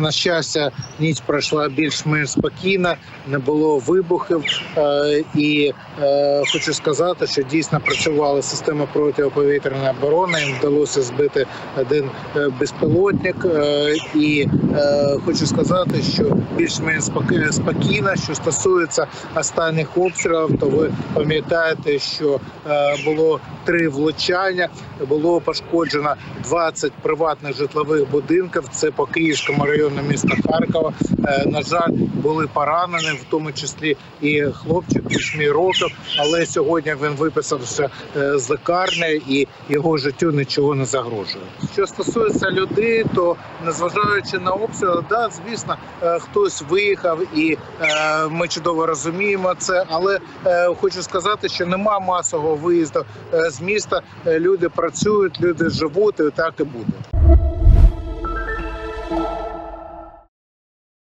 На щастя, ніч пройшла більш-менш спокійно, не було вибухів. Е, і е, хочу сказати, що дійсно працювала система протиповітряної оборони. Їм вдалося збити один е, безпілотник. І хочу сказати, що більш-менш спокійно, що стосується останніх обстрілів, то ви пам'ятаєте, що було три влучання, було пошкоджено 20 приватних житлових будинків. Це по Київському району міста Харкова. Е, На жаль, були поранені, в тому числі і хлопчик 8 років. Але сьогодні він виписався е, з лікарні і його життю нічого не загрожує. Що стосується людей, то незважаючи на обстріли, да, звісно, е, хтось виїхав, і ми чудово розуміємо це. Але хочу сказати, що нема масового виїзду з міста. Люди працюють, люди живуть, і так і буде.